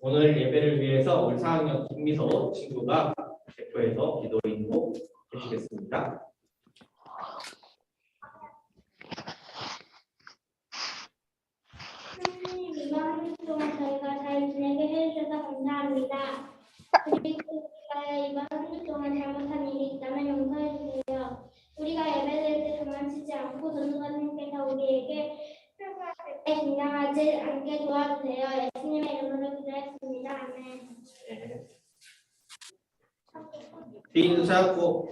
오늘 예배를 위해서 우리 4학년 김미소 친구가 대표해서 기도 인도 해주겠습니다. 하나님 이번 한 주 동안 저희가 잘 지내게 해주셔서 감사합니다. 그리고 우리가 이번 한 주 동안 잘못한 일이 있다면 용서해 주세요. 우리가 예배드릴 때 도망치지 않고 전도사님께서 우리에게 긴장하지 않게 도와주세요. 예수님의 이름으로 기도했습니다. 아멘. 네. 뒤인도 찾고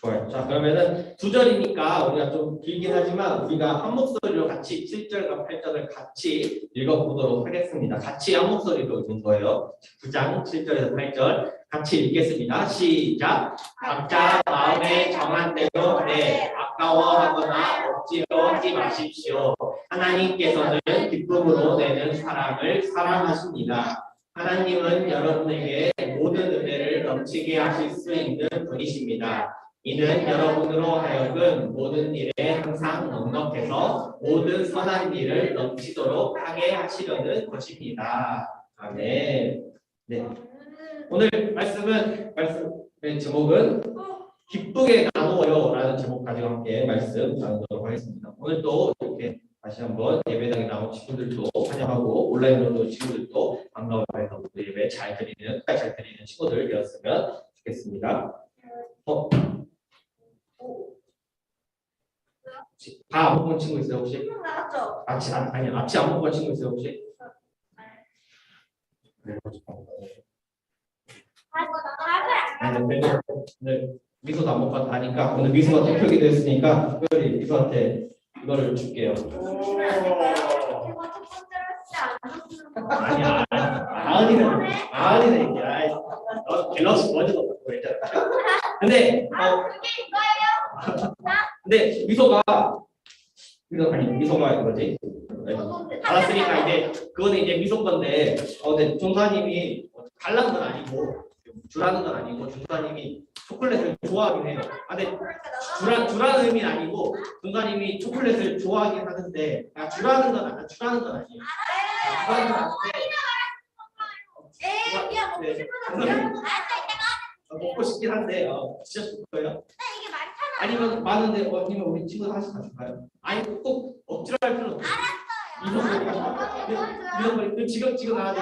좋아요. 자 그러면은 두 절이니까 우리가 좀 길긴 하지만 우리가 한 목소리로 같이 7절과 8절을 같이 읽어보도록 하겠습니다. 같이 한 목소리로 읽는 거예요. 9장 7절에서 8절 같이 읽겠습니다. 시작. 각자 마음에 정한 대로 내 아까워하거나 억지로 하지 마십시오. 하나님께서는 기쁨으로 내는 사랑을 사랑하십니다. 하나님은 여러분에게 모든 은혜를 넘치게 하실 수 있는 분이십니다. 이는 여러분으로 하여금 모든 일에 항상 넉넉해서 모든 선한 일을 넘치도록 하게 하시려는 것입니다. 아멘. 네. 오늘 말씀은 말씀의 제목은 기쁘게 나누어요라는 제목 가지고 함께 말씀 나누도록 하겠습니다. 오늘 또 이렇게 다시 한번 예배당에 나온 친구들도 환영하고 온라인으로도 친구들도 반가워해서 우리 예배 잘 드리는 끝까지 잘 드리는 친구들 되었으면 좋겠습니다. 어? 혹시 다안 먹은 친구 있어요 혹시? 아치 아, 아니 아치 안 먹은 친구 있어요 혹시? 네. 아니 네, 네, 네. 미소도 안 먹고 다니까 오늘 미소가 투표기 됐으니까 특별히 미소한테 이거를 줄게요. 아니야, 이제 아이, 너 갤럭시 먼저 넣고 그랬잖아. 근데 어, 근데 미소가 미소 아니 미소가 이거지. 네. 알았으니까 이제 그거는 이제 미소 건데 어 근데 종사님이 달라는 건 아니고 주라는 건 아니고 종사님이 초콜릿을 좋아하긴 해요. 아 근데 주라 주라는 의미는 아니고 종사님이 초콜릿을 좋아하긴 하는데 아 주라는 건 아니 주라는 건 아니에요. 아, 주라는 건 아닌데 네. 종사님 어, 먹고 싶긴 한데 어 좋을 거예요. 아니면 많은데 어, 아니면 우리 친구 하나씩 가줄까요? 아니 꼭 억지로 할 필요는 없어요. 이성 이성 이성 지금 지금 나와줘.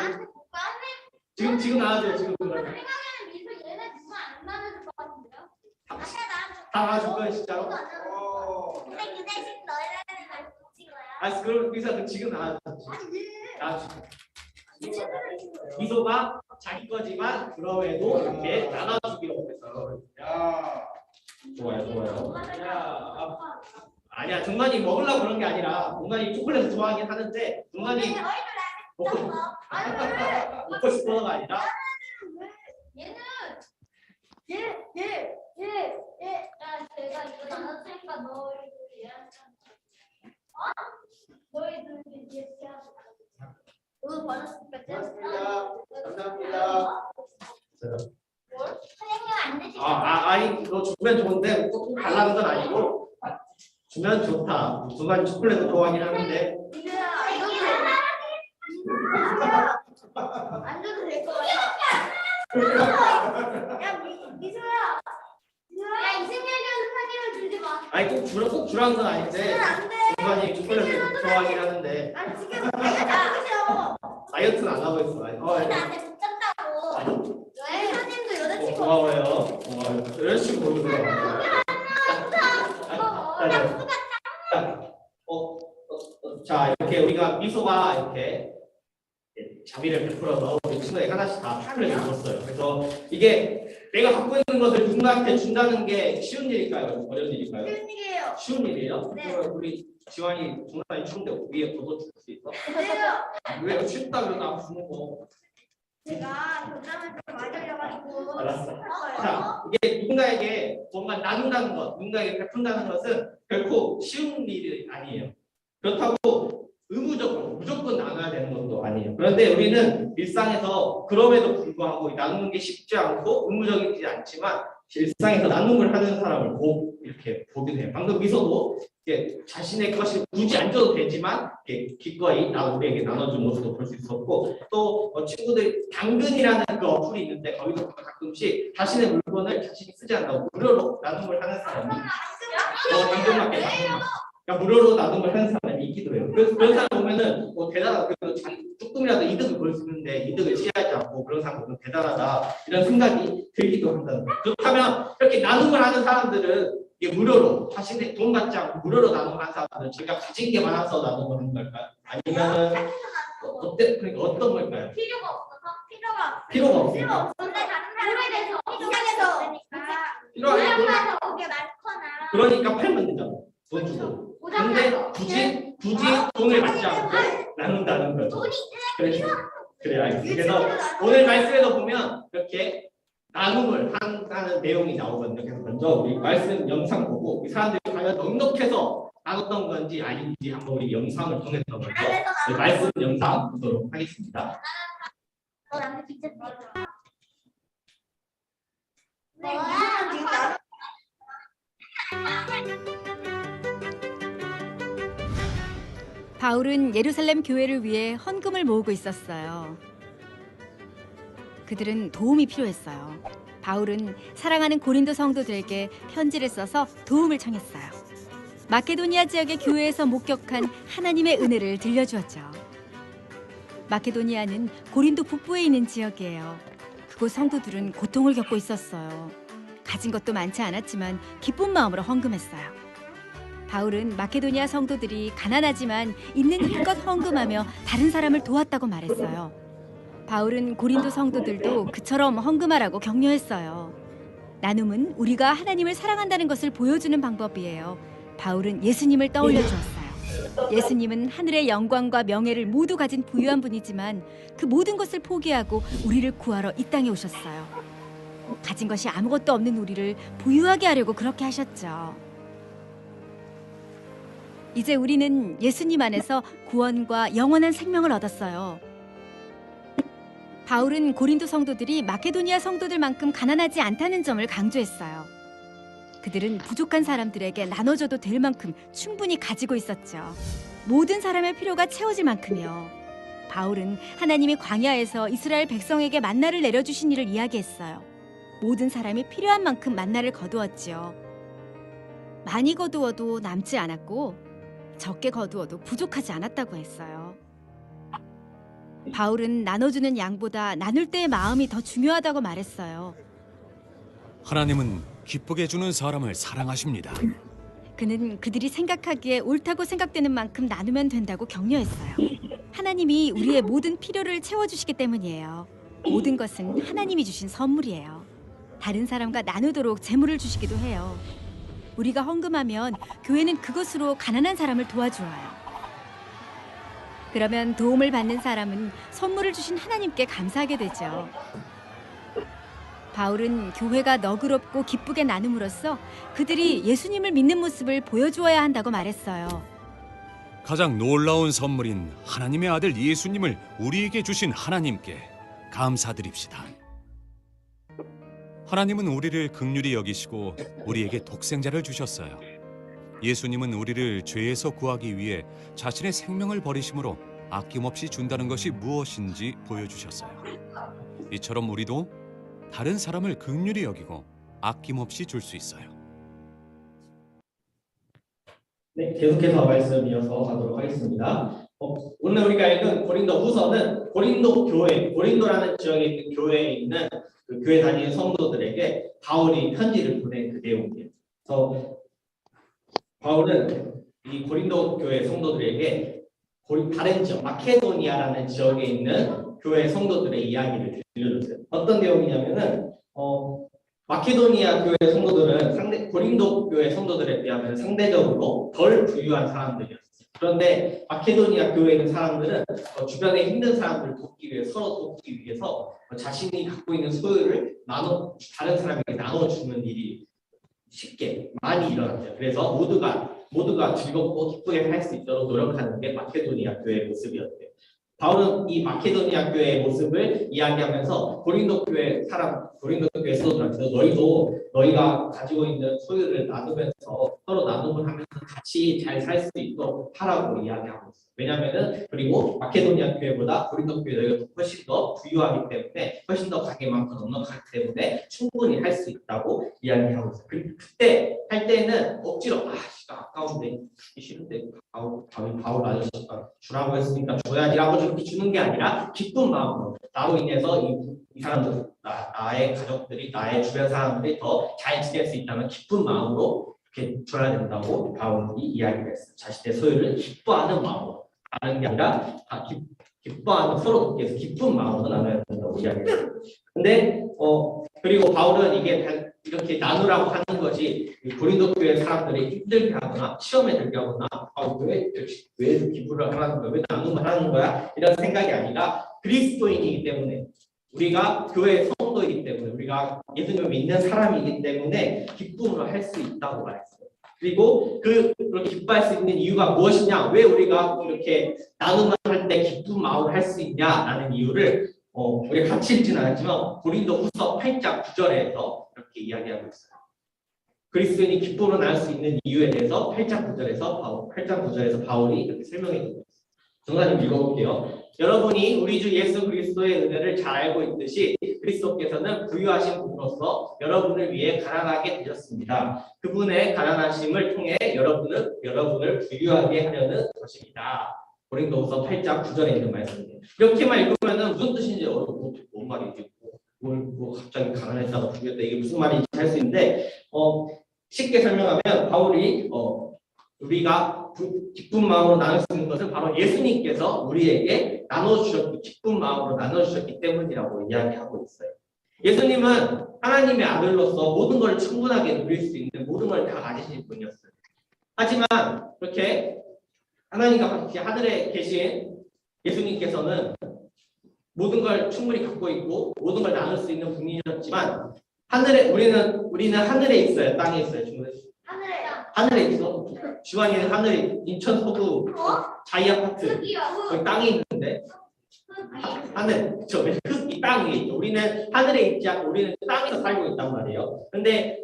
지금 지금 나와줘 지금 그러면 다 나와줄 거야 진짜로. 아 그럼 그 지금 나와줘. 나와줘. 미소가 자기 거지만 그럼에도 이렇게 나눠주기로 했어. 야, 좋아요 좋아요. 아니야 중간이 먹으려고 그런 게 아니라 중간이 초콜릿을 좋아하긴 하는데 중간이 먹고 먹고 싶어서가 아니라 얘는 얘얘얘얘 야, 내가 이거 나눴으니까 너희들 얘한테 어? 너희들 이제 너도 받았으니까 고맙습니다. 감사합니다. 선생님 안 되지 아, 아 아니 너 주면 좋은데 꼭 달라는 건 아니고 주면 좋다. 중간 초콜릿을 좋아하긴 하는데 안 줘도 될것 같아 야 미- 미소야 야 이승열이랑 사진을 들지 마 아니 꼭 주라 꼭 주라는 건 아닌데 안돼 중간이 초콜릿을 좋아하긴 하는데 난 지금 내가 싫어 다이어트는 안 하고 있어. 아니, 어, 아니, 나한테 붙잡다고 왜 선생님도 어, 여자친구 고마워요. 고마워요. 이런 식으로 보여줘요. 어, 어, 어, 자 이렇게 우리가 미소가 이렇게 자비를 베풀어서 우리 친구에게 하나씩 다 초콜릿을 줬어요. 그래서 이게 내가 갖고 있는 것을 누군가한테 준다는 게 쉬운 일일까요? 어려운 일일까요? 일이에요 쉬운 일이에요? 네. 그러면 우리 지환이 중간에 추운데 위에 걷어 줄수 있어? 그래요 왜 쉽다 그러나 뭐. 주는 거? 제가 교장을 좀 맞으려가지고 알았어. 했어요. 자, 이게 누군가에게 뭔가 나눈다는 것, 누군가에게 베푼다는 것은 결코 쉬운 일이 아니에요. 그렇다고 의무적으로 무조건 나눠야 되는 것도 아니에요. 그런데 우리는 일상에서 그럼에도 불구하고 나누는 게 쉽지 않고 의무적이지 않지만 일상에서 나눔을 하는 사람을 보, 이렇게 보게 돼요. 방금 미소도 이렇게 자신의 것이 굳이 안 줘도 되지만 이렇게 기꺼이 나 우리에게 나눠준 모습도 볼 수 있었고 또 어, 친구들 당근이라는 그 어플이 있는데 거기서 가끔씩 자신의 물건을 자신이 쓰지 않고 무료로 나눔을 하는 사람이 어, 당근마켓 당근마켓. 그러니까 무료로 나눔을 하는 사람이 있기도 해요. 그래서 그런 사람 보면은 뭐 대단하다. 그래도 자기 조금이라도 이득을 볼 수 있는데 이득을 취하지 않고 그런 사람 보면 대단하다 이런 생각이 들기도 한다는 거예요. 그렇다면 이렇게 나눔을 하는 사람들은 이게 무료로 자신의 돈 받지 않고 무료로 나눔하는 사람들은 자기가 가진 게 많아서 나눔을 하는 걸까요? 아니면은 어, 어때 그러니까 어떤 걸까요? 필요가 없어서 필요가 필요가 없어요. 필요 없는데 다른 사람에 대해서 이상해서 그게 많거나 그러니까 팔면 되잖아. 돈 주고. 근데 굳이 굳이 돈을 받지 않고 나눈다는 거죠. 그래서 그래 알겠습니다. 그래서 오늘 말씀에서 보면 이렇게 나눔을 한- 하는 내용이 나오거든요. 그래서 먼저 우리 말씀 영상 보고 이 사람들이 과연 넉넉해서 나눴던 건지 아닌지 한번 우리 영상을 통해서 먼저 우리 말씀 영상 보도록 하겠습니다. 바울은 예루살렘 교회를 위해 헌금을 모으고 있었어요. 그들은 도움이 필요했어요. 바울은 사랑하는 고린도 성도들에게 편지를 써서 도움을 청했어요. 마케도니아 지역의 교회에서 목격한 하나님의 은혜를 들려주었죠. 마케도니아는 고린도 북부에 있는 지역이에요. 그곳 성도들은 고통을 겪고 있었어요. 가진 것도 많지 않았지만 기쁜 마음으로 헌금했어요. 바울은 마케도니아 성도들이 가난하지만 있는 힘껏 헌금하며 다른 사람을 도왔다고 말했어요. 바울은 고린도 성도들도 그처럼 헌금하라고 격려했어요. 나눔은 우리가 하나님을 사랑한다는 것을 보여주는 방법이에요. 바울은 예수님을 떠올려 주었어요. 예수님은 하늘의 영광과 명예를 모두 가진 부유한 분이지만 그 모든 것을 포기하고 우리를 구하러 이 땅에 오셨어요. 가진 것이 아무것도 없는 우리를 부유하게 하려고 그렇게 하셨죠. 이제 우리는 예수님 안에서 구원과 영원한 생명을 얻었어요. 바울은 고린도 성도들이 마케도니아 성도들만큼 가난하지 않다는 점을 강조했어요. 그들은 부족한 사람들에게 나눠줘도 될 만큼 충분히 가지고 있었죠. 모든 사람의 필요가 채워질 만큼이요. 바울은 하나님이 광야에서 이스라엘 백성에게 만나를 내려주신 일을 이야기했어요. 모든 사람이 필요한 만큼 만나를 거두었지요. 많이 거두어도 남지 않았고 적게 거두어도 부족하지 않았다고 했어요. 바울은 나눠주는 양보다 나눌 때의 마음이 더 중요하다고 말했어요. 하나님은 기쁘게 주는 사람을 사랑하십니다. 그는 그들이 생각하기에 옳다고 생각되는 만큼 나누면 된다고 격려했어요. 하나님이 우리의 모든 필요를 채워주시기 때문이에요. 모든 것은 하나님이 주신 선물이에요. 다른 사람과 나누도록 재물을 주시기도 해요. 우리가 헌금하면 교회는 그것으로 가난한 사람을 도와주어요. 그러면 도움을 받는 사람은 선물을 주신 하나님께 감사하게 되죠. 바울은 교회가 너그럽고 기쁘게 나눔으로써 그들이 예수님을 믿는 모습을 보여주어야 한다고 말했어요. 가장 놀라운 선물인 하나님의 아들 예수님을 우리에게 주신 하나님께 감사드립시다. 하나님은 우리를 극률히 여기시고 우리에게 독생자를 주셨어요. 예수님은 우리를 죄에서 구하기 위해 자신의 생명을 버리심으로 아낌없이 준다는 것이 무엇인지 보여주셨어요. 이처럼 우리도 다른 사람을 극률히 여기고 아낌없이 줄 수 있어요. 네, 계속해서 말씀 이어서 가도록 하겠습니다. 어, 오늘 우리가 읽은 고린도 후서는 고린도 교회, 고린도라는 지역에 있는 교회에 있는 그 교회 다니는 성도들에게 바울이 편지를 보낸 그 내용이에요. 그래서 바울은 이 고린도 교회 성도들에게 다른 지역, 마케도니아라는 지역에 있는 교회 성도들의 이야기를 들려줬어요. 어떤 내용이냐면은 어, 마케도니아 교회 성도들은 상대 고린도 교회 성도들에 비하면 상대적으로 덜 부유한 사람들이었어요. 그런데 마케도니아 교회에 있는 사람들은 어, 주변에 힘든 사람들을 돕기 위해 서로 돕기 위해서 어, 자신이 갖고 있는 소유를 나눠 다른 사람에게 나눠 주는 일이 쉽게 많이 일어났어요. 그래서 모두가 모두가 즐겁고 기쁘게 살수 있도록 노력하는 게 마케도니아 교회의 모습이었대요. 바울은 이 마케도니아 교회의 모습을 이야기하면서 고린도 교회 사람, 고린도 교회 성도들한테 너희도 너희가 가지고 있는 소유를 나누면서 서로 나눔을 하면서 같이 잘 살 수 있도록 하라고 이야기하고 있어요. 왜냐하면은 그리고 마케도니아 교회보다 고린도 교회 너희가 훨씬 더 부유하기 때문에 훨씬 더 가게 많고 넉넉하기 때문에 충분히 할 수 있다고 이야기하고 있어요. 그리고 그때 할 때는 억지로 아 아까운데 주기 싫은데 바울 바울 바울 아저씨가 주라고 했으니까 줘야지라고 저렇게 주는 게 아니라 기쁜 마음으로 나로 인해서 이, 이 사람들 나, 나의 가족들이 나의 주변 사람들이 더 잘 지낼 수 있다면 기쁜 마음으로 이렇게 줘야 된다고 바울이 이야기를 했어요. 자신의 소유를 기뻐하는 마음으로 하는 게 아니라 다 기, 기뻐하는 서로 돕기 위해서 기쁜 마음으로 나눠야 된다고 이야기했어요. 근데 어 그리고 바울은 이게 다 이렇게 나누라고 하는 이 고린도 교회 사람들이 힘들게 하거나 시험에 들게 하거나 아왜 왜 기부를 하라는 거야 왜 나눔을 하는 거야 이런 생각이 아니라 그리스도인이기 때문에 우리가 교회 성도이기 때문에 우리가 예수님을 믿는 사람이기 때문에 기쁨으로 할 수 있다고 말했어요. 그리고 그 그렇게 기뻐할 수 있는 이유가 무엇이냐? 왜 우리가 이렇게 나눔을 할 때 기쁜 마음을 할 수 있냐라는 이유를 어, 우리가 같이 읽지는 않았지만 고린도후서 8장 9절에서 이렇게 이야기하고 있어요. 그리스도인이 기쁨으로 나올 수 있는 이유에 대해서 8장 9절에서 바울, 8장 9절에서 바울이 이렇게 설명해 있어요. 정사님 읽어볼게요. 여러분이 우리 주 예수 그리스도의 은혜를 잘 알고 있듯이 그리스도께서는 부유하신 분으로서 여러분을 위해 가난하게 되셨습니다. 그분의 가난하심을 통해 여러분은 여러분을 부유하게 하려는 것입니다. 고린도후서 8장 9절에 있는 말씀이에요. 이렇게만 읽으면은 무슨 뜻인지 어려 뭐, 뭔 말이지? 뭐, 뭘, 뭐 갑자기 가난했다고 부유했다 이게 무슨 말인지 할 수 있는데 어, 쉽게 설명하면 바울이 어, 우리가 부- 기쁜 마음으로 나눌 수 있는 것은 바로 예수님께서 우리에게 나눠주셨기 기쁜 마음으로 나눠주셨기 때문이라고 이야기하고 있어요. 예수님은 하나님의 아들로서 모든 걸 충분하게 누릴 수 있는 모든 걸 다 가지신 분이었어요. 하지만 그렇게 하나님과 하늘에 계신 예수님께서는 모든 걸 충분히 갖고 있고 모든 걸 나눌 수 있는 분이셨지만 하늘에 우리는 우리는 하늘에 있어요. 땅에 있어요. 친구들. 하늘에요. 하늘에 있어. 주환이는 하늘에 인천 서구 자이 아파트. 거기 땅에 있는데 흙. 하늘 저 흙이 있죠. 우리는 하늘에 있지 않고 우리는 땅에서 살고 있단 말이에요. 근데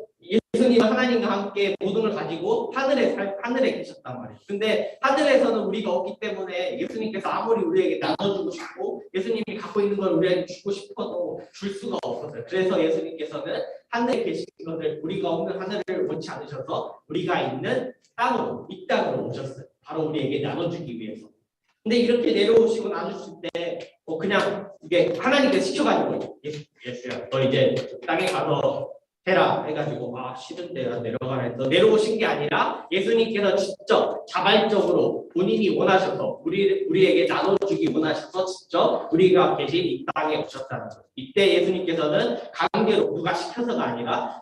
예수님은 하나님과 함께 모든 걸 가지고 하늘에 살, 하늘에 계셨단 말이에요. 근데 하늘에서는 우리가 없기 때문에 예수님께서 아무리 우리에게 나눠주고 싶고 예수님이 갖고 있는 걸 우리에게 주고 싶어도 줄 수가 없었어요. 그래서 예수님께서는 하늘에 계신 것을 우리가 없는 하늘을 원치 않으셔서 우리가 있는 땅으로 이 땅으로 오셨어요. 바로 우리에게 나눠주기 위해서. 근데 이렇게 내려오시고 나누실 때 어, 그냥 이게 하나님께서 시켜가지고 예수, 예수야 너 이제 땅에 가서 해라 해가지고 아 싫은데 나 내려가라 해서 내려오신 게 아니라 예수님께서 직접 자발적으로 본인이 원하셔서 우리 우리에게 나눠주기 원하셔서 직접 우리가 계신 이 땅에 오셨다는 거예요. 이때 예수님께서는 강제로 누가 시켜서가 아니라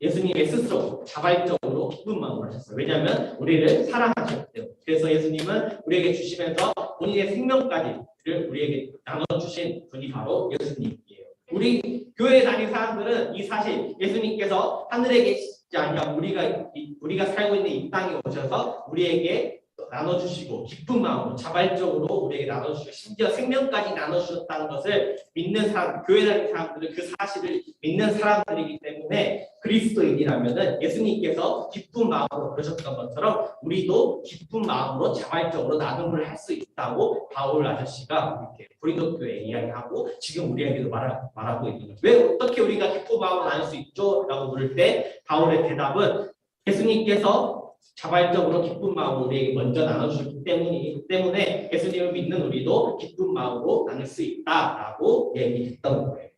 예수님의 스스로 자발적으로 기쁜 마음으로 하셨어요. 왜냐하면 우리를 사랑하셨기 때문에. 그래서 예수님은 우리에게 주시면서 본인의 생명까지를 우리에게 나눠주신 분이 바로 예수님이에요. 우리 교회 다니는 사람들은 이 사실 예수님께서 하늘에 계시지 않냐 우리가 이- 우리가 살고 있는 이 땅에 오셔서 우리에게 나눠주시고 기쁜 마음으로 자발적으로 우리에게 나눠주시고 심지어 생명까지 나눠주셨다는 것을 믿는 사람 교회 다니는 사람들은 그 사실을 믿는 사람들이기 때문에 그리스도인이라면은 예수님께서 기쁜 마음으로 그러셨던 것처럼 우리도 기쁜 마음으로 자발적으로 나눔을 할 수 있다고 바울 아저씨가 이렇게 고린도 교회에 이야기하고 지금 우리에게도 말, 말하고 있는 거죠. 왜 어떻게 우리가 기쁜 마음으로 나눌 수 있죠? 라고 물을 때 바울의 대답은 예수님께서 자발적으로 기쁜 마음으로 우리에게 먼저 나눠주셨기 때문이, 때문에 예수님을 믿는 우리도 기쁜 마음으로 나눌 수 있다라고 얘기했던 거예요.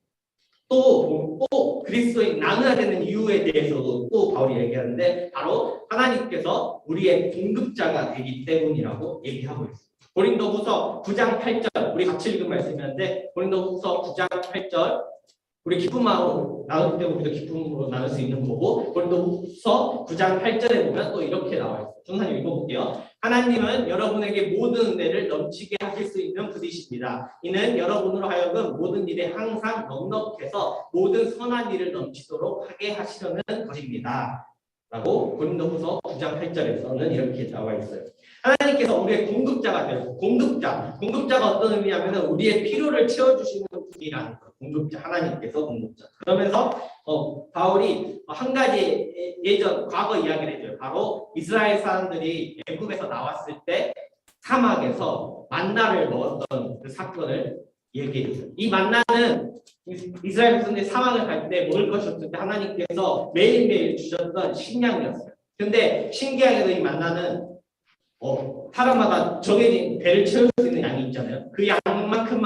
또, 또 그리스도인 나눠야 되는 이유에 대해서도 또 바울이 얘기하는데 바로 하나님께서 우리의 공급자가 되기 때문이라고 얘기하고 있어요. 고린도후서 9장 8절 우리 같이 읽은 말씀인데 고린도후서 9장 8절 우리 기쁜 마음으로 나눌 때 우리도 기쁨으로 나눌 수 있는 거고 고린도후서 9장 8절에 보면 또 이렇게 나와 있어요. 중사님 읽어볼게요. 하나님은 여러분에게 모든 은혜를 넘치게 하실 수 있는 분이십니다. 이는 여러분으로 하여금 모든 일에 항상 넉넉해서 모든 선한 일을 넘치도록 하게 하시려는 것입니다. 라고 고린도후서 9장 8절에서는 이렇게 나와 있어요. 하나님께서 우리의 공급자가 되고 공급자, 공급자가 어떤 의미냐면은 우리의 필요를 채워주시는 분이라는 거예요. 공급자, 하나님께서 공급자. 그러면서 어, 바울이 한 가지 예- 예전 과거 이야기를 해줘요. 바로 이스라엘 사람들이 애굽에서 나왔을 때 사막에서 만나를 먹었던 그 사건을 얘기해 줬어요. 이 만나는 이- 이스라엘 백성들이 사막을 갈 때 먹을 것이 없을 때 하나님께서 매일매일 주셨던 식량이었어요. 근데 신기하게도 이 만나는 어, 사람마다 정해진 배를 채울 수 있는 양이 있잖아요. 그 양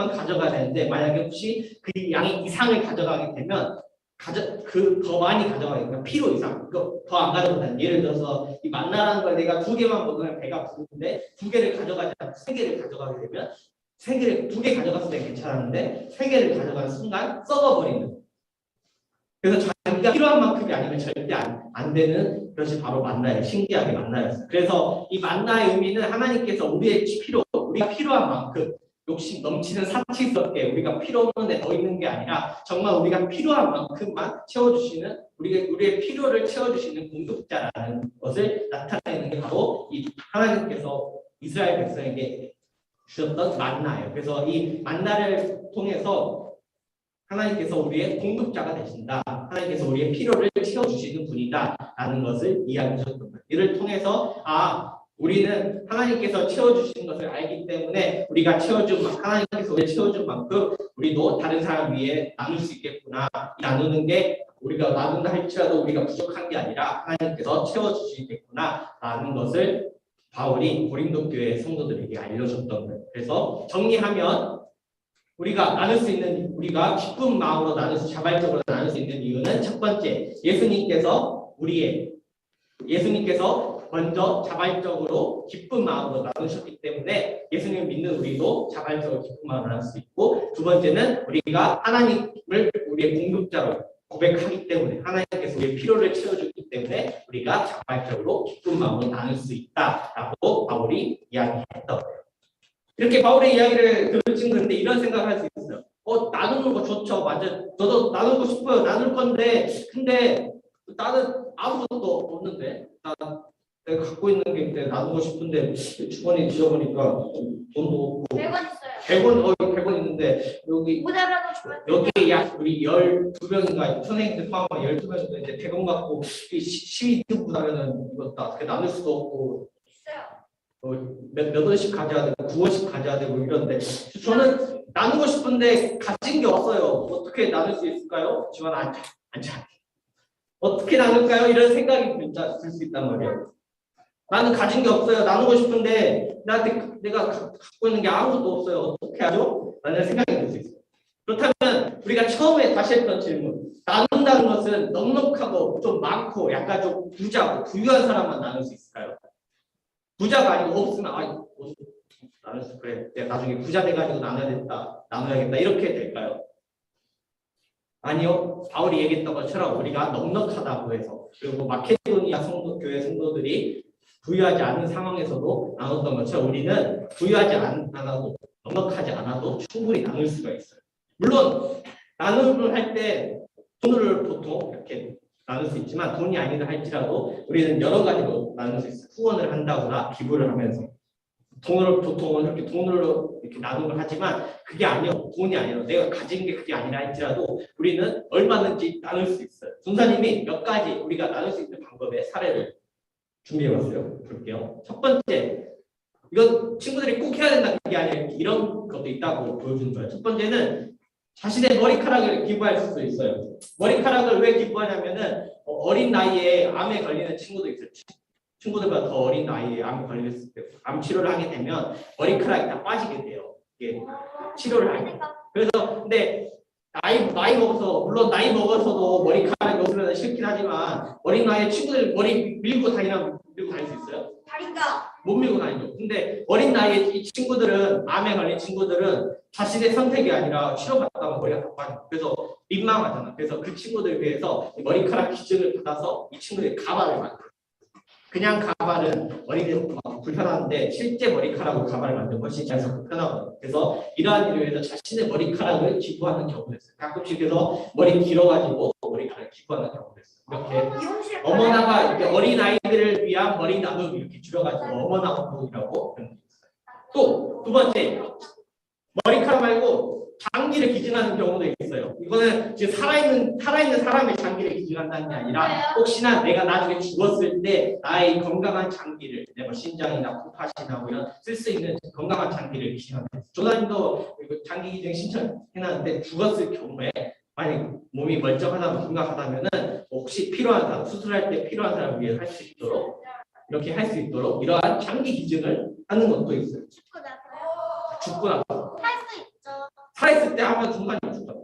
만큼만 가져가야 되는데 만약에 혹시 그 양이 이상을 가져가게 되면 가져 그 더 많이 가져가게 되면 필요 이상 더안 가져가도 돼. 예를 들어서 이 만나라는 걸 내가 두 개만 먹으면 배가 부른데 두 개를 가져가지 않고 세 개를 가져가게 되면 세 개를 두 개 가져갔을 때 괜찮았는데 세 개를 가져가는 순간 썩어버리는. 그래서 자기가 필요한 만큼이 아니면 절대 안, 안 되는 그것이 바로 만나예요. 신기하게 만나였어요. 그래서 이 만나의 의미는 하나님께서 우리의 필요, 우리가 필요한 만큼 욕심 넘치는 사치스럽게 우리가 필요 없는 데 더 있는 게 아니라 정말 우리가 필요한 만큼만 채워주시는 우리의 우리의 필요를 채워주시는 공급자라는 것을 나타내는 게 바로 이 하나님께서 이스라엘 백성에게 주셨던 만나예요. 그래서 이 만나를 통해서 하나님께서 우리의 공급자가 되신다. 하나님께서 우리의 필요를 채워주시는 분이다 라는 것을 이야기하셨던 거예요. 이를 통해서 아 우리는 하나님께서 채워주시는 것을 알기 때문에 우리가 채워준 만- 하나님께서 우리를 채워준 만큼 우리도 다른 사람 위에 나눌 수 있겠구나. 이 나누는 게 우리가 나눈다 할지라도 우리가 부족한 게 아니라 하나님께서 채워주시겠구나 라는 것을 바울이 고린도 교회 성도들에게 알려줬던 거예요. 그래서 정리하면 우리가 나눌 수 있는 우리가 기쁜 마음으로 나눌 수 자발적으로 나눌 수 있는 이유는 첫 번째 예수님께서 우리의 예수님께서 먼저 자발적으로 기쁜 마음으로 나누셨기 때문에 예수님을 믿는 우리도 자발적으로 기쁜 마음으로 나눌 수 있고 두 번째는 우리가 하나님을 우리의 공급자로 고백하기 때문에 하나님께서 우리의 필요를 채워주기 때문에 우리가 자발적으로 기쁜 마음으로 나눌 수 있다라고 바울이 이야기했던. 이렇게 바울의 이야기를 들으신 그런데 이런 생각을 할 수 있어요. 어 나누는 거 좋죠, 맞아. 저도 나누고 싶어요. 나눌 건데 근데 나는 아무것도 없는데 나 내가 갖고 있는 게 있는데 나누고 싶은데 주머니 뒤져보니까 돈도 없고 100원 있어요. 100원 어 100원 있는데 여기 모자라도 주면 여기 약 우리 12명인가 선생님들 포함한 12명 정도 있는데 100원 갖고 12등분 하면은 이거 다 어떻게 나눌 수도 없고 있어요. 어, 몇, 몇 원씩 가져야 되고 9원씩 가져야 되고 이런데 저는 나누고 싶은데 가진 게 없어요. 어떻게 나눌 수 있을까요? 지원 앉아 앉아 어떻게 나눌까요? 이런 생각이 들수 있단 말이에요. 나는 가진 게 없어요. 나누고 싶은데 나한테 그- 내가 가- 갖고 있는 게 아무것도 없어요. 어떻게 하죠? 라는 생각이 들 수 있어요. 그렇다면 우리가 처음에 다시 했던 질문 나눈다는 것은 넉넉하고 좀 많고 약간 좀 부자고 부유한 사람만 나눌 수 있을까요? 부자가 아니고 없으면 아 이거 나눌 수 그래 내가 나중에 부자 돼가지고 나눠야겠다 나눠야겠다 이렇게 될까요? 아니요 바울이 얘기했던 것처럼 우리가 넉넉하다고 해서 그리고 마케도니아 성도 교회 성도들이 부유하지 않은 상황에서도 나눴던 것처럼 우리는 부유하지 않, 않아도 넉넉하지 않아도 충분히 나눌 수가 있어요. 물론 나눔을 할 때 돈을 보통 이렇게 나눌 수 있지만 돈이 아니다 할지라도 우리는 여러 가지로 나눌 수 있어요. 후원을 한다거나 기부를 하면서 돈으로 보통은 이렇게 돈으로 이렇게 나눔을 하지만 그게 아니요 돈이 아니라 내가 가진 게 그게 아니라 할지라도 우리는 얼마든지 나눌 수 있어요. 선사님이 몇 가지 우리가 나눌 수 있는 방법의 사례를 준비해봤어요. 볼게요. 첫 번째 이건 친구들이 꼭 해야 된다 그게 아니라 이런 것도 있다고 보여주는 거예요. 첫 번째는 자신의 머리카락을 기부할 수도 있어요. 머리카락을 왜 기부하냐면은 어, 어린 나이에 암에 걸리는 친구도 있어요. 치- 친구들보다 더 어린 나이에 암에 걸렸을 때 암 치료를 하게 되면 머리카락이 다 빠지게 돼요. 이게 치료를 하게. 그래서 근데 나이 나이 먹어서 물론 나이 먹어서도 머리카락이 없으면 싫긴 하지만 어린 나이에 친구들 머리 밀고 다니나 밀고 다닐 수 있어요? 다리가 못 밀고 다니죠. 근데 어린 나이에 이 친구들은 암에 걸린 친구들은 자신의 선택이 아니라 치료받다 보면 머리가 다 빠져. 그래서 민망하잖아. 그래서 그 친구들 위해서 이 머리카락 기증을 받아서 이 친구들이 가발을 만들어. 그냥 가발은 머리가 막 불편한데 실제 머리카락으로 가발을 만들면 훨씬 자연스럽고 편하거든요. 그래서 이러한 일을 위해서 자신의 머리카락을 기부하는 경우도 있어요. 가끔씩 그래서 머리 길어가지고 머리카락을 기부하는 경우도 있어요. 이렇게 미용실 어머나가 이렇게 어린 아이들을 위한 머리 나눔 이렇게 줄여가지고 어머나 운동이라고 그런 게 있어요. 또두 번째 머리카락 말고 장기를 기증하는 경우도 있어요. 이거는 지금 살아있는 살아있는 사람의 장기를 기증한다는 게 아니라 혹시나 내가 나중에 죽었을 때 나의 건강한 장기를 내가 신장이나 콩팥이나 뭐 이런 쓸 수 있는 건강한 장기를 기증한다. 조사님도 이거 장기 기증 신청해놨는데 죽었을 경우에 만약 몸이 멀쩡하다 건강하다면은 혹시 필요한 사람 수술할 때 필요한 사람을 위해 할 수 있도록 이렇게 할 수 있도록 이러한 장기 기증을 하는 것도 있어요. 죽고 나서요? 죽고 나서 할 수 있죠. 살아있을 때 하면 중간이 죽어.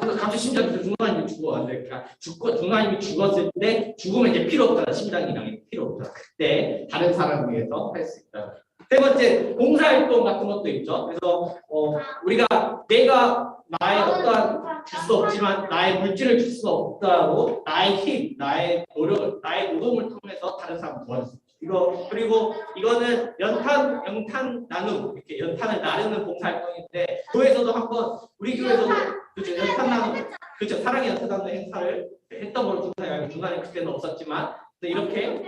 그래서 갑자기 심장이 중간이 죽어. 근데 그러니까 죽고 중간이 죽었을 때 죽으면 이제 필요 없잖아. 심장이랑 필요 없잖아. 그때 다른 사람을 위해서 할 수 있다. 세 번째 봉사활동 같은 것도 있죠. 그래서 어, 우리가 내가 나의 어떠한 줄 수 없지만 나의 물질을 줄 수 없다고 나의 힘, 나의 노력을, 나의 노동을 통해서 다른 사람 있죠. 이거 그리고 이거는 연탄 연탄 나눔 이렇게 연탄을 나르는 봉사활동인데 교회에서도 한번 우리 교회에서도 그죠 연탄 나눔 그죠 사랑의 연탄 나눔 행사를 했던 걸로 기억해요. 중간에 그때는 없었지만 이렇게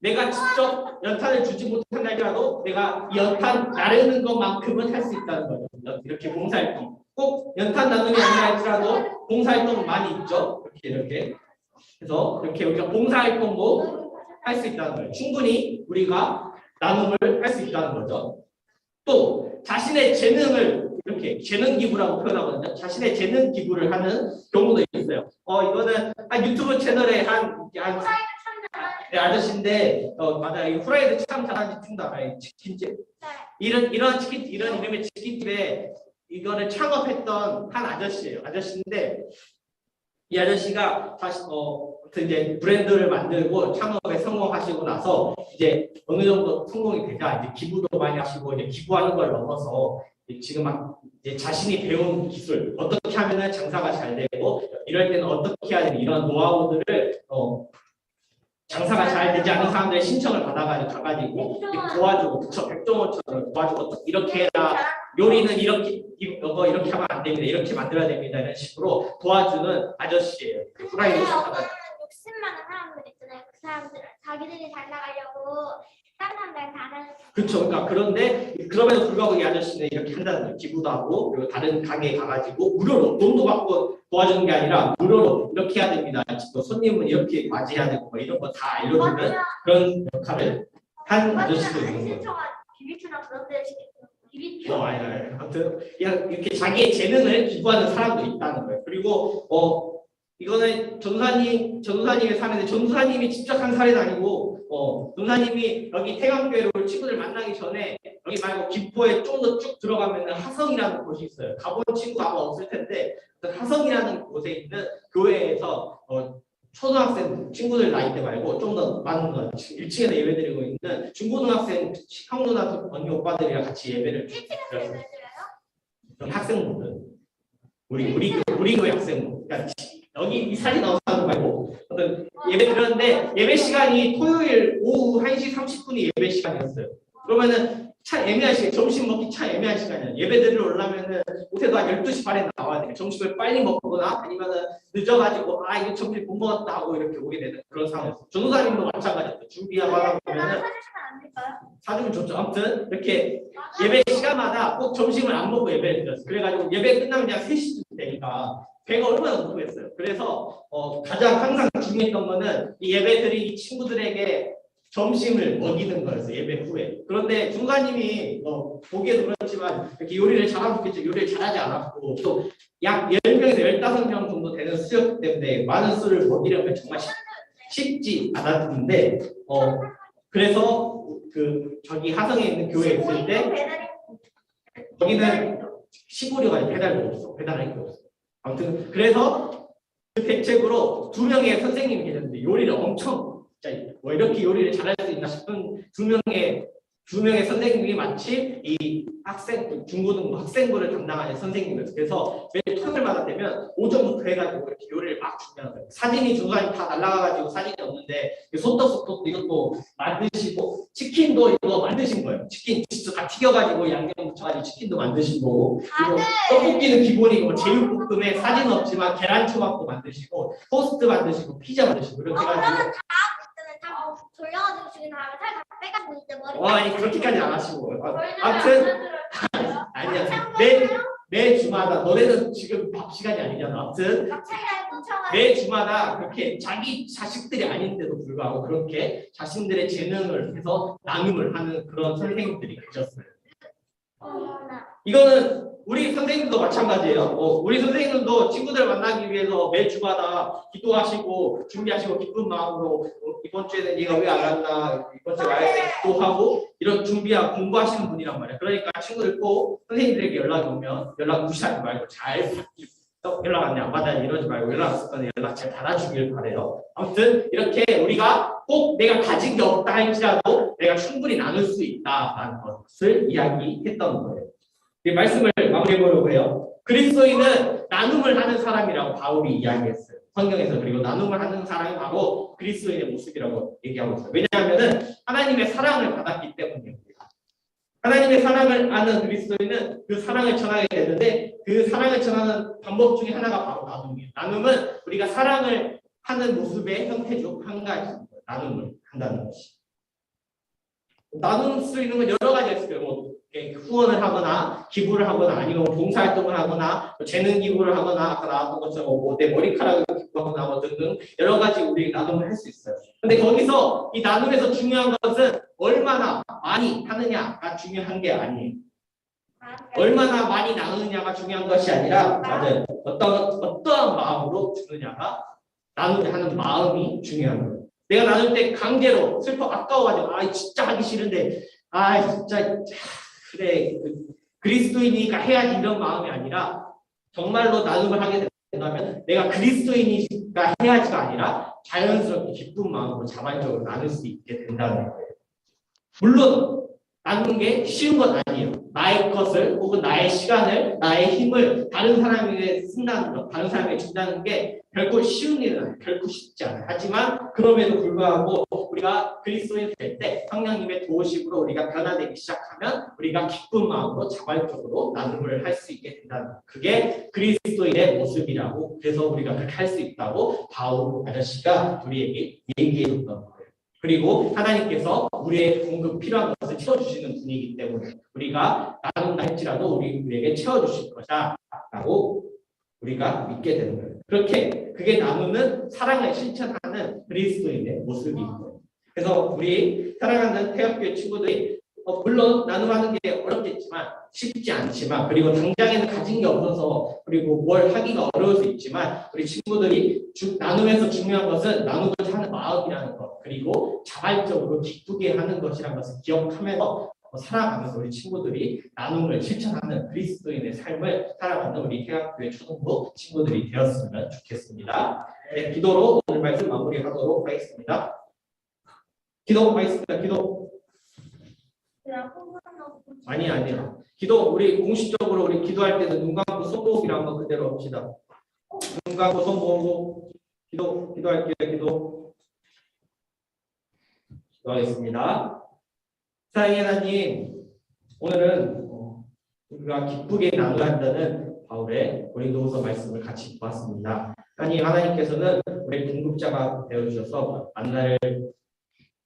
내가 직접 연탄을 주지 못한다 할지라도 내가 이 연탄 나르는 것만큼은 할 수 있다는 거죠. 이렇게 봉사활동 꼭 연탄 나눔이 아니라 할지라도 봉사활동 많이 있죠. 이렇게 이렇게 그래서 이렇게 우리가 봉사활동도 할 수 있다는 거예요. 충분히 우리가 나눔을 할 수 있다는 거죠. 또 자신의 재능을 이렇게 재능 기부라고 표현하거든요. 자신의 재능 기부를 하는 경우도 있어요. 어 이거는 한 유튜브 채널에 한, 한 네, 아저씨인데 어 맞아 이 후라이드 참 잘하는 알아요. 치킨집. 이런 이런 치킨 이런 이름의 치킨집에 이거를 창업했던 한 아저씨예요. 아저씨인데 이 아저씨가 다시 어 이제 브랜드를 만들고 창업에 성공하시고 나서 이제 어느 정도 성공이 되자 이제 기부도 많이 하시고 이제 기부하는 걸 넘어서 지금 막 이제 자신이 배운 기술 어떻게 하면은 장사가 잘 되고 이럴 때는 어떻게 해야 되는 이런 노하우들을 어 장사가 잘 되지 않는 사람들의 신청을 받아가지고 가가지고 도와주고 그쵸? 백종원처럼 도와주고 이렇게 해라. 요리는 이렇게 이거 이렇게 하면 안 됩니다 이렇게 만들어야 됩니다 이런 식으로 도와주는 아저씨예요 그 후라이드 하다가 욕심 많은 사람들 있잖아요. 그 사람들 자기들이 잘 나가려고 다른 사람들 다 하는 그렇죠. 그러니까 그런데 그럼에도 불구하고 이 아저씨는 이렇게 한다는 거예요. 기부도 하고 그리고 다른 가게에 가가지고 무료로 돈도 받고 도와주는 게 아니라 무료로 이렇게 해야 됩니다. 또 손님은 이렇게 맞이해야 되고 뭐 이런 거 다 알려주는 그런 역할을 한 아저씨도 있는 거예요. 비비큐나 그런 데 아니. 아무튼 이렇게 자기의 재능을 기부하는 사람도 있다는 거예요. 그리고 어 이거는 전사님 전사님이 사는데 전사님이 직접 한 사례는 아니고 어 전사님이 여기 태강교회로 친구들 만나기 전에 여기 말고 김포에 좀 더 쭉 들어가면은 하성이라는 곳이 있어요. 가본 친구 아마 없을 텐데 그 하성이라는 곳에 있는 교회에서 어 초등학생 친구들 나이 때 말고 좀 더 많은 거 1층에서 예배 드리고 있는 중고등학생 형 누나 언니 오빠들이랑 같이 예배를 드렸어요. 학생분들. 우리 우리 교- 우리 교회 학생분. 그러니까 여기 이 사진 나온 사람 말고. 어떤 예배 드렸는데 예배 시간이 토요일 오후 1시 30분이 예배 시간이었어요. 그러면은 차 애매한 시간 점심 먹기 차 애매한 시간이야. 예배 드리러 오려면은 못해도 한 12시 반에 나와야 돼. 점심을 빨리 먹거나 아니면은 늦어가지고 아 이거 점심 못 먹었다 하고 이렇게 오게 되는 그런 상황이었어요. 전도사님도 마찬가지였어요. 준비하고 안 될까요? 사주면 좋죠. 아무튼 이렇게 예배 시간마다 꼭 점심을 안 먹고 예배를 드렸어요. 그래가지고 예배 끝나면 그냥 3시쯤 되니까 배가 얼마나 고프겠어요. 그래서 어, 가장 항상 중요했던 거는 이 예배 드린 이 친구들에게 점심을 먹이는 거였어요. 예배 후에. 그런데 중간님이 어, 보기에도 그렇지만 이렇게 요리를 잘하면 좋겠죠. 요리를 잘하지 않았고 또 약 10명에서 15명 정도 되는 수였기 때문에 많은 수를 먹이려면 정말 쉽, 쉽지 않았는데 어, 그래서 그 저기 하성에 있는 교회에 있을 때 거기는 시골이 아니 배달도 없어. 배달할 게 없어. 아무튼 그래서 그 대책으로 두 명의 선생님이 계셨는데 요리를 엄청 진짜 뭐 이렇게 요리를 잘할 수 있나 싶은 두 명의 두 명의 선생님이 마치 이 학생 중고등부 학생부를 담당하는 선생님이었어요. 그래서 매 토요일마다 되면 오전부터 해가지고 이렇게 요리를 막 준비하는 거예요. 사진이 중간에 다 날라가가지고 사진이 없는데 소떡소떡 이것도 만드시고 치킨도 이거 만드신 거예요. 치킨 진짜 다 튀겨가지고 양념 묻혀가지고 치킨도 만드신 거고 그리고 떡볶이는 기본이고 제육볶음에 사진 없지만 계란 초밥도 만드시고 토스트 만드시고 피자 만드시고 이렇게 해가지고 그때는 다 살다 머리. 와 아니 그렇게까지 안 하시고 아, 아무튼 안. 아니야 매, 매 주마다 너네는 지금 밥 시간이 아니잖아 아무튼 매 주마다 그렇게 자기 자식들이 아닌데도 불구하고 그렇게 자신들의 재능을 해서 나눔을 하는 그런 선생님들이 계셨어요 어머나. 이거는 우리 선생님도 마찬가지예요. 어, 우리 선생님들도 친구들 만나기 위해서 매 주마다 기도하시고 준비하시고 기쁜 마음으로 어, 이번 주에는 네가 왜 안 왔나 이번 주에 와야 돼 기도하고 이런 준비하고 공부하시는 분이란 말이야. 그러니까 친구들 꼭 선생님들에게 연락이 오면 연락 무시하지 말고 잘또 연락 왔네 안 받아 이러지 말고 연락 왔을 연락 잘 받아주길 바래요. 아무튼 이렇게 우리가 꼭 내가 가진 게 없다 할지라도 내가 충분히 나눌 수 있다라는 것을 이야기했던 거예요. 이 말씀을 해요. 그리스도인은 나눔을 하는 사람이라고 바울이 이야기했어요. 성경에서 그리고 나눔을 하는 사람이 바로 그리스도인의 모습이라고 얘기하고 있어요. 왜냐하면은 하나님의 사랑을 받았기 때문이에요. 하나님의 사랑을 아는 그리스도인은 그 사랑을 전하게 되는데 그 사랑을 전하는 방법 중에 하나가 바로 나눔이에요. 나눔은 우리가 사랑을 하는 모습의 형태 중 한 가지 나눔을 한다는 것이. 나눌 수 있는 건 여러 가지가 있어요. 뭐 후원을 하거나 기부를 하거나 아니면 뭐 봉사활동을 하거나 뭐 재능 기부를 하거나 아까 나왔던 것처럼 뭐 내 머리카락을 기부하거나 뭐 등등 여러 가지 우리 나눔을 할 수 있어요. 근데 거기서 이 나눔에서 중요한 것은 얼마나 많이 하느냐가 중요한 게 아니에요. 얼마나 많이 나누느냐가 중요한 것이 아니라 맞아요. 어떤 어떠한 마음으로 주느냐가 나누게 하는 마음이 중요한 거예요. 내가 나눌 때 강제로 슬퍼 아까워가지고 아 진짜 하기 싫은데 아 진짜 그래 그 그리스도인이니까 해야지 이런 마음이 아니라 정말로 나눔을 하게 된다면 내가 그리스도인이니까 해야지가 아니라 자연스럽게 기쁜 마음으로 자발적으로 나눌 수 있게 된다는 거예요. 물론 나누는 게 쉬운 건 아니에요. 나의 것을 혹은 나의 시간을 나의 힘을 다른 사람에게 쓴다는 것, 다른 사람에게 준다는 게 결코 쉬운 일은 아니에요. 결코 쉽지 않아요. 하지만 그럼에도 불구하고 우리가 그리스도인 될 때 성령님의 도우심으로 우리가 변화되기 시작하면 우리가 기쁜 마음으로 자발적으로 나눔을 할 수 있게 된다는 것. 그게 그리스도인의 모습이라고 그래서 우리가 그렇게 할 수 있다고 바울 아저씨가 우리에게 얘기해 줬던 거예요. 그리고 하나님께서 우리의 공급 필요한 것을 채워주시는 분이기 때문에 우리가 나눈다 할지라도 우리, 우리에게 채워주실 것이다 라고 우리가 믿게 되는 거예요. 그렇게 그게 나누는 사랑을 실천하는 그리스도인의 모습인 거예요. 그래서 우리 사랑하는 태엽교회 친구들이 어, 물론 나눔하는 게 어렵겠지만 쉽지 않지만 그리고 당장에는 가진 게 없어서 그리고 뭘 하기가 어려울 수 있지만 우리 친구들이 주, 나눔에서 중요한 것은 나누고자 하는 마음이라는 것 그리고 자발적으로 기쁘게 하는 것이라는 것을 기억하면서 어, 살아가면서 우리 친구들이 나눔을 실천하는 그리스도인의 삶을 살아가는 우리 태학교회 초등부 친구들이 되었으면 좋겠습니다. 네, 기도로 오늘 말씀 마무리하도록 하겠습니다. 기도 하겠습니다. 기도. 그냥 홍보한다고 아니 아니요. 기도 우리 공식적으로 우리 기도할 때는 눈 감고 손 모으기를 한번 그대로 합시다. 눈 감고 손 모으고 기도 기도할게요. 기도. 기도하겠습니다. 사랑의 하나님, 오늘은 어, 우리가 기쁘게 나눠야 한다는 바울의 고린도후서 말씀을 같이 보았습니다. 하나님 하나님께서는 우리 공급자가 되어 주셔서 만날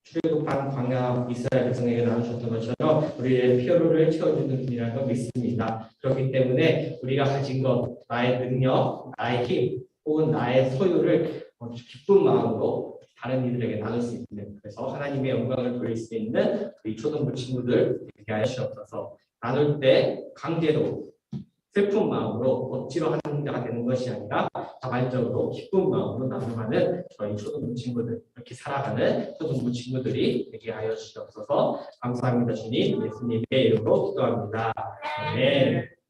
출애굽한 광야 이스라엘 백성에게 나누셨던 것처럼 우리의 필요를 채워주는 분이라는 걸 믿습니다. 그렇기 때문에 우리가 가진 것, 나의 능력, 나의 힘, 혹은 나의 소유를 어, 기쁜 마음으로 다른 이들에게 나눌 수 있는 그래서 하나님의 영광을 돌릴 수 있는 우리 초등부 친구들 되게 하여 주옵소서. 나눌 때 강제로 슬픈 마음으로 억지로 하는 자가 되는 것이 아니라 자발적으로 기쁜 마음으로 나눔하는 저희 초등부 친구들 이렇게 살아가는 초등부 친구들이 되게 하여 주시옵소서. 감사합니다 주님. 예수님의 이름으로 기도합니다. 아멘